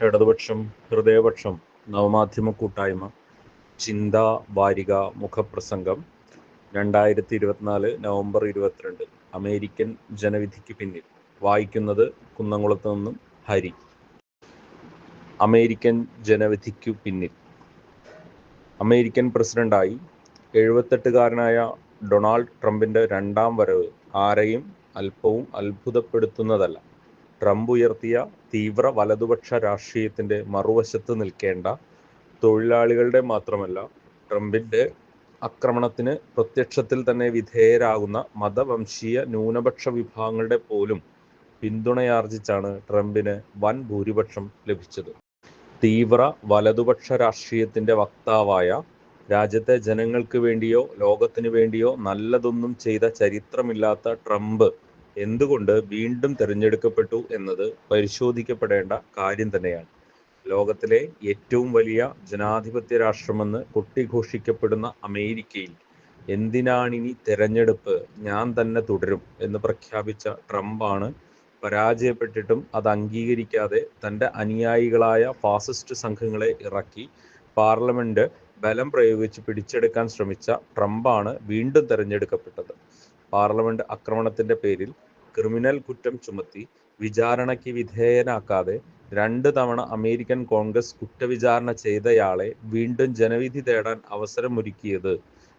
ഇടതുപക്ഷം ഹൃദയപക്ഷം നവമാധ്യമ കൂട്ടായ്മ ചിന്താ വാരിക മുഖപ്രസംഗം രണ്ടായിരത്തി ഇരുപത്തിനാല് നവംബർ ഇരുപത്തിരണ്ട് അമേരിക്കൻ ജനവിധിക്ക് പിന്നിൽ. വായിക്കുന്നത് കുന്നംകുളത്ത് നിന്നും ഹരി. അമേരിക്കൻ ജനവിധിക്കു പിന്നിൽ. അമേരിക്കൻ പ്രസിഡന്റായി എഴുപത്തെട്ടുകാരനായ ഡൊണാൾഡ് ട്രംപിന്റെ രണ്ടാം വരവ് ആരെയും അല്പവും അത്ഭുതപ്പെടുത്തുന്നതല്ല. ട്രംപ് ഉയർത്തിയ തീവ്ര വലതുപക്ഷ രാഷ്ട്രീയത്തിന്റെ മറുവശത്ത് നിൽക്കേണ്ട തൊഴിലാളികളുടെ മാത്രമല്ല ട്രംപിന്റെ ആക്രമണത്തിന് പ്രത്യക്ഷത്തിൽ തന്നെ വിധേയരാകുന്ന മതവംശീയ ന്യൂനപക്ഷ വിഭാഗങ്ങളുടെ പോലും പിന്തുണയാർജിച്ചാണ് ട്രംപിന് വൻ ഭൂരിപക്ഷം ലഭിച്ചത്. തീവ്ര വലതുപക്ഷ രാഷ്ട്രീയത്തിന്റെ വക്താവായ രാജ്യത്തെ ജനങ്ങൾക്ക് വേണ്ടിയോ ലോകത്തിന് വേണ്ടിയോ നല്ലതൊന്നും ചെയ്ത ചരിത്രമില്ലാത്ത ട്രംപ് എന്തുകൊണ്ട് വീണ്ടും തിരഞ്ഞെടുക്കപ്പെട്ടു എന്നത് പരിശോധിക്കപ്പെടേണ്ട കാര്യം തന്നെയാണ്. ലോകത്തിലെ ഏറ്റവും വലിയ ജനാധിപത്യ രാഷ്ട്രമെന്ന് കൊട്ടിഘോഷിക്കപ്പെടുന്ന അമേരിക്കയിൽ എന്തിനാണിനി തെരഞ്ഞെടുപ്പ്? ഞാൻ തന്നെ തുടരും എന്ന് പ്രഖ്യാപിച്ച ട്രംപാണ് പരാജയപ്പെട്ടിട്ടും അത് അംഗീകരിക്കാതെ തന്റെ അനുയായികളായ ഫാസിസ്റ്റ് സംഘങ്ങളെ ഇറക്കി പാർലമെന്റ് ബലം പ്രയോഗിച്ച് പിടിച്ചെടുക്കാൻ ശ്രമിച്ച ട്രംപാണ് വീണ്ടും തെരഞ്ഞെടുക്കപ്പെട്ടത്. പാർലമെന്റ് ആക്രമണത്തിന്റെ പേരിൽ ക്രിമിനൽ കുറ്റം ചുമത്തി വിചാരണയ്ക്ക് വിധേയനാക്കാതെ രണ്ട് തവണ അമേരിക്കൻ കോൺഗ്രസ് കുറ്റവിചാരണ ചെയ്തയാളെ വീണ്ടും ജനവിധി തേടാൻ അവസരമൊരുക്കിയത്.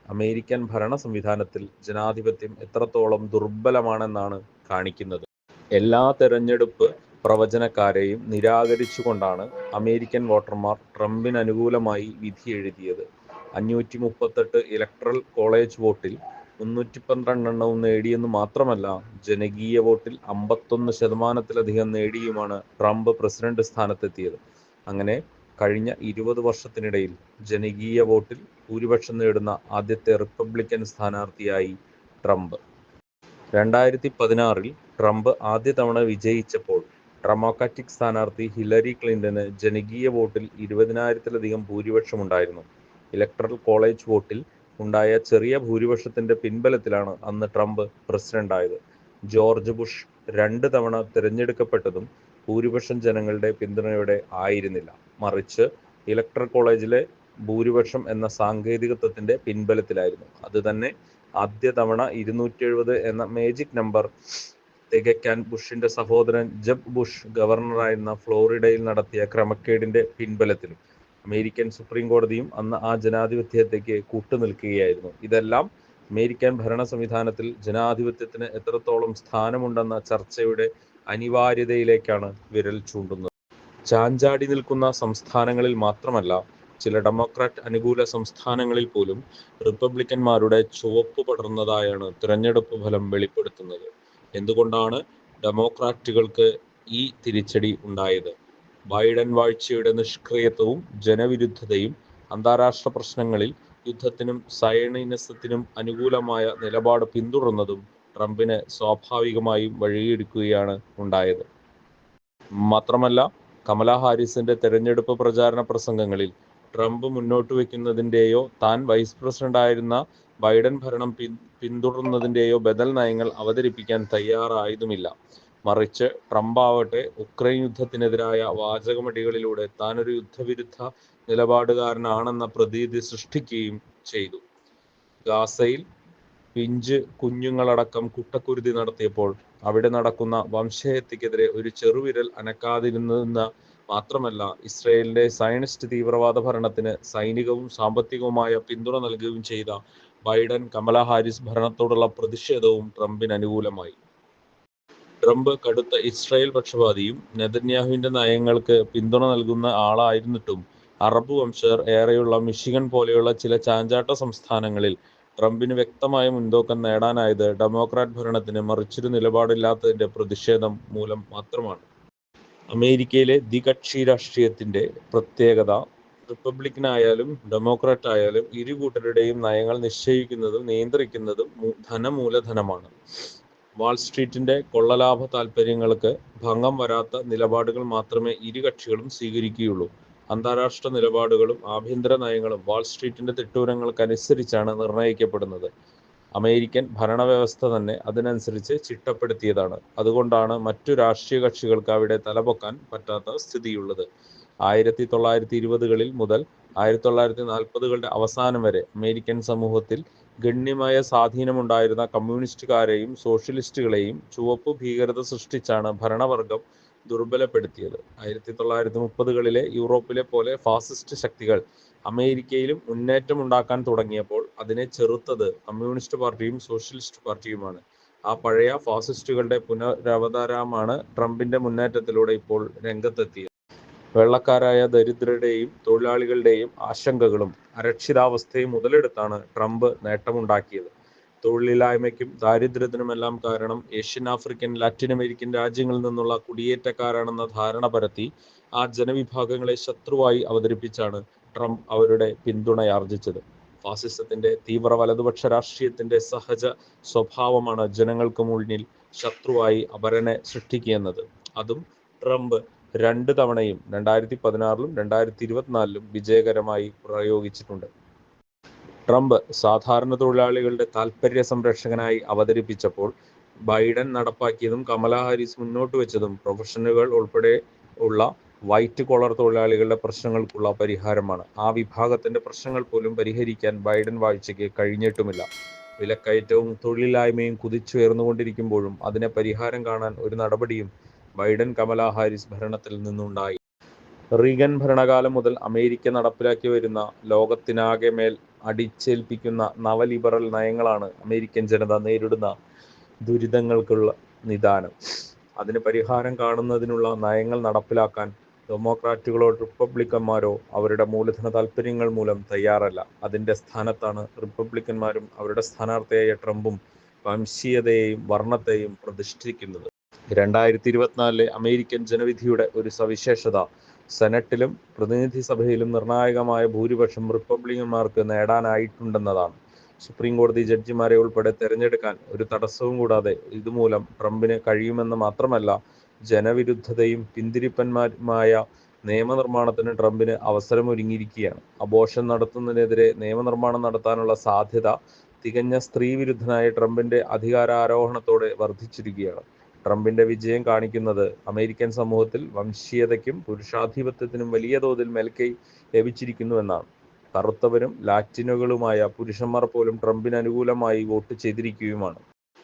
അമേരിക്കൻ ഭരണ സംവിധാനത്തിൽ ജനാധിപത്യം എത്രത്തോളം ദുർബലമാണെന്നാണ് കാണിക്കുന്നത്. എല്ലാ തെരഞ്ഞെടുപ്പ് പ്രവചനക്കാരെയും നിരാകരിച്ചുകൊണ്ടാണ് അമേരിക്കൻ വോട്ടർമാർ ട്രംപിന് അനുകൂലമായി വിധി എഴുതിയത്. അഞ്ഞൂറ്റി മുപ്പത്തെട്ട് ഇലക്ട്രൽ കോളേജ് വോട്ടിൽ മുന്നൂറ്റി പന്ത്രണ്ട് എണ്ണവും നേടിയെന്ന് മാത്രമല്ല ജനകീയ വോട്ടിൽ അമ്പത്തൊന്ന് ശതമാനത്തിലധികം നേടിയുമാണ് ട്രംപ് പ്രസിഡന്റ് സ്ഥാനത്തെത്തിയത്. അങ്ങനെ കഴിഞ്ഞ ഇരുപത് വർഷത്തിനിടയിൽ ജനകീയ വോട്ടിൽ ഭൂരിപക്ഷം നേടുന്ന ആദ്യത്തെ റിപ്പബ്ലിക്കൻ സ്ഥാനാർത്ഥിയായി ട്രംപ്. രണ്ടായിരത്തി പതിനാറിൽ ട്രംപ് ആദ്യ തവണ വിജയിച്ചപ്പോൾ ഡെമോക്രാറ്റിക് സ്ഥാനാർത്ഥി ഹിലരി ക്ലിന്റന് ജനകീയ വോട്ടിൽ ഇരുപതിനായിരത്തിലധികം ഭൂരിപക്ഷമുണ്ടായിരുന്നു. ഇലക്ട്രൽ കോളേജ് വോട്ടിൽ ഉണ്ടായ ചെറിയ ഭൂരിപക്ഷത്തിന്റെ പിൻബലത്തിലാണ് അന്ന് ട്രംപ് പ്രസിഡന്റായത്. ജോർജ് ബുഷ് രണ്ട് തവണ തിരഞ്ഞെടുക്കപ്പെട്ടതും ഭൂരിപക്ഷം ജനങ്ങളുടെ പിന്തുണയോടെ ആയിരുന്നില്ല. മറിച്ച് ഇലക്ട്രൽ കോളേജിലെ ഭൂരിപക്ഷം എന്ന സാങ്കേതികത്വത്തിന്റെ പിൻബലത്തിലായിരുന്നു. അത് തന്നെ ആദ്യ തവണ ഇരുന്നൂറ്റി എഴുപത് എന്ന മേജിക് നമ്പർ തികയ്ക്കാൻ ബുഷിന്റെ സഹോദരൻ ജബ് ബുഷ് ഗവർണറായിരുന്ന ഫ്ലോറിഡയിൽ നടത്തിയ ക്രമക്കേടിന്റെ പിൻബലത്തിലും. അമേരിക്കൻ സുപ്രീം കോടതിയും അന്ന് ആ ജനാധിപത്യത്തേക്ക് കൂട്ടുനിൽക്കുകയായിരുന്നു. ഇതെല്ലാം അമേരിക്കൻ ഭരണ സംവിധാനത്തിൽ ജനാധിപത്യത്തിന് എത്രത്തോളം സ്ഥാനമുണ്ടെന്ന ചർച്ചയുടെ അനിവാര്യതയിലേക്കാണ് വിരൽ ചൂണ്ടുന്നത്. ചാഞ്ചാടി നിൽക്കുന്ന സംസ്ഥാനങ്ങളിൽ മാത്രമല്ല ചില ഡെമോക്രാറ്റ് അനുകൂല സംസ്ഥാനങ്ങളിൽ പോലും റിപ്പബ്ലിക്കന്മാരുടെ ചുവപ്പ് പടർന്നതായാണ് തിരഞ്ഞെടുപ്പ് ഫലം വെളിപ്പെടുത്തുന്നത്. എന്തുകൊണ്ടാണ് ഡെമോക്രാറ്റുകൾക്ക് ഈ തിരിച്ചടി ഉണ്ടായത്? ബൈഡൻ വാഴ്ചയുടെ നിഷ്ക്രിയത്വവും ജനവിരുദ്ധതയും അന്താരാഷ്ട്ര പ്രശ്നങ്ങളിൽ യുദ്ധത്തിനും സൈനിനസത്തിനും അനുകൂലമായ നിലപാട് പിന്തുടർന്നതും ട്രംപിനെ സ്വാഭാവികമായും വഴിയൊരുക്കുകയാണ് ഉണ്ടായത്. മാത്രമല്ല കമല ഹാരിസിന്റെ തെരഞ്ഞെടുപ്പ് പ്രചാരണ പ്രസംഗങ്ങളിൽ ട്രംപ് മുന്നോട്ട് വയ്ക്കുന്നതിന്റെയോ താൻ വൈസ് പ്രസിഡന്റായിരുന്ന ബൈഡൻ ഭരണം പിൻ പിന്തുടർന്നതിന്റെയോ ബദൽ നയങ്ങൾ അവതരിപ്പിക്കാൻ തയ്യാറായതുമില്ല. മറിച്ച് ട്രംപ് ആവട്ടെ ഉക്രൈൻ യുദ്ധത്തിനെതിരായ വാചകമടികളിലൂടെ താൻ ഒരു യുദ്ധവിരുദ്ധ നിലപാടുകാരനാണെന്ന പ്രതീതി സൃഷ്ടിക്കുകയും ചെയ്തു. ഗാസയിൽ പിഞ്ച് കുഞ്ഞുങ്ങളടക്കം കുട്ടക്കുരുതി നടത്തിയപ്പോൾ അവിടെ നടക്കുന്ന വംശഹത്യക്കെതിരെ ഒരു ചെറുവിരൽ അനക്കാതിരുന്ന മാത്രമല്ല ഇസ്രയേലിന്റെ സയനിസ്റ്റ് തീവ്രവാദ ഭരണത്തിന് സൈനികവും സാമ്പത്തികവുമായ പിന്തുണ നൽകുകയും ചെയ്ത ബൈഡൻ കമല ഹാരിസ് ഭരണത്തോടുള്ള പ്രതിഷേധവും ട്രംപിന് അനുകൂലമായി. ട്രംപ് കടുത്ത ഇസ്രായേൽ പക്ഷപാതിയും നെതന്യാഹുവിന്റെ നയങ്ങൾക്ക് പിന്തുണ നൽകുന്ന ആളായിരുന്നിട്ടും അറബ് വംശജർ ഏറെയുള്ള മിഷിഗൺ പോലെയുള്ള ചില ചാഞ്ചാട്ട സംസ്ഥാനങ്ങളിൽ ട്രംപിന് വ്യക്തമായ മുൻതൂക്കം നേടാനായത് ഡെമോക്രാറ്റ് ഭരണത്തിന് മറിച്ചൊരു നിലപാടില്ലാത്തതിന്റെ പ്രതിഷേധം മൂലം മാത്രമാണ്. അമേരിക്കയിലെ ദ്വികക്ഷി രാഷ്ട്രീയത്തിന്റെ പ്രത്യേകത റിപ്പബ്ലിക്കനായാലും ഡെമോക്രാറ്റ് ആയാലും ഇരു കൂട്ടരുടെയും നയങ്ങൾ നിശ്ചയിക്കുന്നതും നിയന്ത്രിക്കുന്നതും ധനമൂലധനമാണ്. വാൾസ്ട്രീറ്റിന്റെ കൊള്ളലാഭ താൽപ്പര്യങ്ങൾക്ക് ഭംഗം വരാത്ത നിലപാടുകൾ മാത്രമേ ഇരു കക്ഷികളും സ്വീകരിക്കുകയുള്ളൂ. അന്താരാഷ്ട്ര നിലപാടുകളും ആഭ്യന്തര നയങ്ങളും വാൾസ്ട്രീറ്റിന്റെ തിട്ടൂരങ്ങൾക്കനുസരിച്ചാണ് നിർണയിക്കപ്പെടുന്നത് അമേരിക്കൻ ഭരണവ്യവസ്ഥ തന്നെ അതിനനുസരിച്ച് ചിട്ടപ്പെടുത്തിയതാണ്. അതുകൊണ്ടാണ് മറ്റു രാഷ്ട്രീയ കക്ഷികൾക്ക് അവിടെ തലപൊക്കാൻ പറ്റാത്ത സ്ഥിതിയുള്ളത്. ആയിരത്തി തൊള്ളായിരത്തി ഇരുപതുകളിൽ മുതൽ ആയിരത്തി തൊള്ളായിരത്തി നാൽപ്പതുകളുടെ അവസാനം വരെ അമേരിക്കൻ സമൂഹത്തിൽ ഗണ്യമായ സ്വാധീനമുണ്ടായിരുന്ന കമ്മ്യൂണിസ്റ്റുകാരെയും സോഷ്യലിസ്റ്റുകളെയും ചുവപ്പ് ഭീകരത സൃഷ്ടിച്ചാണ് ഭരണവർഗം ദുർബലപ്പെടുത്തിയത്. ആയിരത്തി തൊള്ളായിരത്തി മുപ്പതുകളിലെ യൂറോപ്പിലെ പോലെ ഫാസിസ്റ്റ് ശക്തികൾ അമേരിക്കയിലും മുന്നേറ്റമുണ്ടാക്കാൻ തുടങ്ങിയപ്പോൾ അതിനെ ചെറുത്തത് കമ്മ്യൂണിസ്റ്റ് പാർട്ടിയും സോഷ്യലിസ്റ്റ് പാർട്ടിയുമാണ്. ആ പഴയ ഫാസിസ്റ്റുകളുടെ പുനരവതാരമാണ് ട്രംപിന്റെ മുന്നേറ്റത്തിലൂടെ ഇപ്പോൾ രംഗത്തെത്തിയത്. വെള്ളക്കാരായ ദരിദ്രരുടെയും തൊഴിലാളികളുടെയും ആശങ്കകളും അരക്ഷിതാവസ്ഥയും മുതലെടുത്താണ് ട്രംപ് നേട്ടമുണ്ടാക്കിയത്. തൊഴിലില്ലായ്മയ്ക്കും ദാരിദ്ര്യത്തിനുമെല്ലാം കാരണം ഏഷ്യൻ ആഫ്രിക്കൻ ലാറ്റിൻ അമേരിക്കൻ രാജ്യങ്ങളിൽ നിന്നുള്ള കുടിയേറ്റക്കാരാണെന്ന ധാരണ പരത്തി ആ ജനവിഭാഗങ്ങളെ ശത്രുവായി അവതരിപ്പിച്ചാണ് ട്രംപ് അവരുടെ പിന്തുണയാർജിച്ചത്. ഫാസിസത്തിന്റെ തീവ്ര വലതുപക്ഷ രാഷ്ട്രീയത്തിന്റെ സഹജ സ്വഭാവമാണ് ജനങ്ങൾക്ക് മുന്നിൽ ശത്രുവായി അപരനെ സൃഷ്ടിക്കുന്നത് അതും ട്രംപ് രണ്ട് തവണയും രണ്ടായിരത്തി പതിനാറിലും രണ്ടായിരത്തി ഇരുപത്തിനാലിലും വിജയകരമായി പ്രയോഗിച്ചിട്ടുണ്ട്. ട്രംപ് സാധാരണ തൊഴിലാളികളുടെ താൽപ്പര്യ സംരക്ഷകനായി അവതരിപ്പിച്ചപ്പോൾ ബൈഡൻ നടപ്പാക്കിയതും കമല ഹാരിസ് മുന്നോട്ട് വെച്ചതും പ്രൊഫഷണലുകൾ ഉൾപ്പെടെ ഉള്ള വൈറ്റ് കോളർ തൊഴിലാളികളുടെ പ്രശ്നങ്ങൾക്കുള്ള പരിഹാരമാണ്. ആ വിഭാഗത്തിന്റെ പ്രശ്നങ്ങൾ പോലും പരിഹരിക്കാൻ ബൈഡൻ വാഴ്ചയ്ക്ക് കഴിഞ്ഞിട്ടുമില്ല. വിലക്കയറ്റവും തൊഴിലില്ലായ്മയും കുതിച്ചുയർന്നുകൊണ്ടിരിക്കുമ്പോഴും അതിനെ പരിഹാരം കാണാൻ ഒരു നടപടിയും ബൈഡൻ കമല ഹാരിസ് ഭരണത്തിൽ നിന്നുണ്ടായി. റീഗൻ ഭരണകാലം മുതൽ അമേരിക്ക നടപ്പിലാക്കി വരുന്ന ലോകത്തിനാകെ മേൽ അടിച്ചേൽപ്പിക്കുന്ന നവലിബറൽ നയങ്ങളാണ് അമേരിക്കൻ ജനത നേരിടുന്ന ദുരിതങ്ങൾക്കുള്ള നിദാനം. അതിന് പരിഹാരം കാണുന്നതിനുള്ള നയങ്ങൾ നടപ്പിലാക്കാൻ ഡെമോക്രാറ്റുകളോ റിപ്പബ്ലിക്കന്മാരോ അവരുടെ മൂലധന താല്പര്യങ്ങൾ മൂലം തയ്യാറല്ല. അതിന്റെ സ്ഥാനത്താണ് റിപ്പബ്ലിക്കന്മാരും അവരുടെ സ്ഥാനാർത്ഥിയായ ട്രംപും വംശീയതയെയും വർണത്തെയും പ്രതിഷ്ഠിക്കുന്നത്. രണ്ടായിരത്തി ഇരുപത്തിനാലിലെ അമേരിക്കൻ ജനവിധിയുടെ ഒരു സവിശേഷത സെനറ്റിലും പ്രതിനിധി സഭയിലും നിർണായകമായ ഭൂരിപക്ഷം റിപ്പബ്ലിക്കന്മാർക്ക് നേടാനായിട്ടുണ്ടെന്നതാണ്. സുപ്രീം കോടതി ജഡ്ജിമാരെ ഉൾപ്പെടെ തെരഞ്ഞെടുക്കാൻ ഒരു തടസ്സവും കൂടാതെ ഇതുമൂലം ട്രംപിന് കഴിയുമെന്ന് മാത്രമല്ല ജനവിരുദ്ധതയും പിന്തിരിപ്പന്മാരുമായ നിയമനിർമ്മാണത്തിന് ട്രംപിന് അവസരമൊരുങ്ങിയിരിക്കുകയാണ്. അബോഷൻ നടത്തുന്നതിനെതിരെ നിയമനിർമ്മാണം നടത്താനുള്ള സാധ്യത തികഞ്ഞ സ്ത്രീവിരുദ്ധനായ ട്രംപിന്റെ അധികാരാരോഹണത്തോടെ വർദ്ധിച്ചിരിക്കുകയാണ്. ട്രംപിന്റെ വിജയം കാണിക്കുന്നത് അമേരിക്കൻ സമൂഹത്തിൽ വംശീയതയ്ക്കും പുരുഷാധിപത്യത്തിനും വലിയ തോതിൽ മേൽക്കൈ ലഭിച്ചിരിക്കുന്നുവെന്നാണ് കറുത്തവരും ലാറ്റിനുകളുമായ പുരുഷന്മാർ പോലും ട്രംപിന് അനുകൂലമായി വോട്ട് ചെയ്തിരിക്കുകയുമാണ്.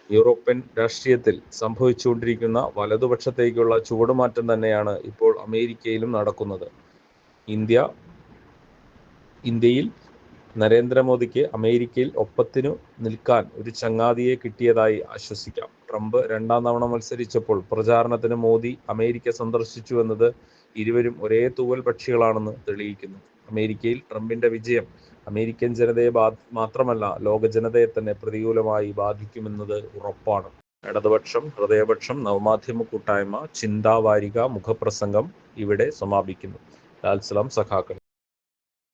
യൂറോപ്യൻ രാഷ്ട്രീയത്തിൽ സംഭവിച്ചുകൊണ്ടിരിക്കുന്ന വലതുപക്ഷത്തേക്കുള്ള ചുവടുമാറ്റം തന്നെയാണ് ഇപ്പോൾ അമേരിക്കയിലും നടക്കുന്നത്. ഇന്ത്യ ഇന്ത്യയിൽ നരേന്ദ്രമോദിക്ക് അമേരിക്കയിൽ ഒപ്പത്തിനു നിൽക്കാൻ ഒരു ചങ്ങാതിയെ കിട്ടിയതായി ആശ്വസിക്കാം. ട്രംപ് രണ്ടാം തവണ മത്സരിച്ചപ്പോൾ പ്രചാരണത്തിന് മോദി അമേരിക്ക സന്ദർശിച്ചു എന്നത് ഇരുവരും ഒരേ തൂവൽ പക്ഷികളാണെന്ന് തെളിയിക്കുന്നു. അമേരിക്കയിൽ ട്രംപിന്റെ വിജയം അമേരിക്കൻ ജനതയെ മാത്രമല്ല ലോക ജനതയെ തന്നെ പ്രതികൂലമായി ബാധിക്കുമെന്നത് ഉറപ്പാണ്. ഇടതുപക്ഷം ഹൃദയപക്ഷം നവമാധ്യമ കൂട്ടായ്മ ചിന്താവാരിക മുഖപ്രസംഗം ഇവിടെ സമാപിക്കുന്നു. ലാൽസലാം സഖാക്കൾ.